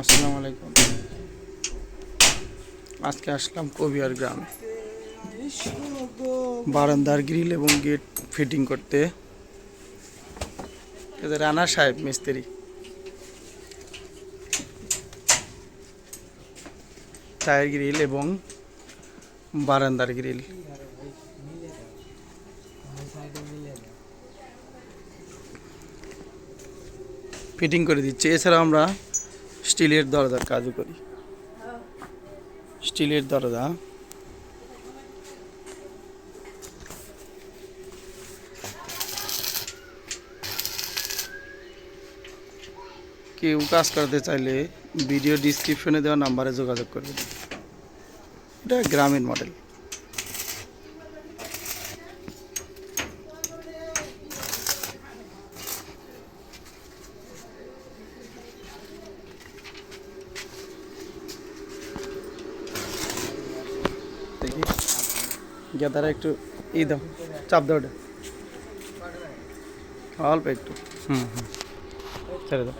আসসালামু আলাইকুম। আজকে আসলাম কবিয়ার গ্রামে। বারান্দার গ্রিল এবং গেট ফিটিং করতে। রানা সাহেব, মিস্ত্রি। টায়ার গ্রিল এবং বারান্দার গ্রিল। ফিটিং করে দিচ্ছে। এছাড়া আমরা স্টিলের দরজার কাজও করি। স্টিলের দরজা। কেউ কাজ করতে চাইলে ভিডিও ডিসক্রিপশনে দেওয়া নাম্বারে যোগাযোগ করবেন। এটা গ্রামীণ মডেল গেদারা একটু ই দাও চাপ দাও ওটা অল্প একটু। হুম হুম। ছেড়ে দাও।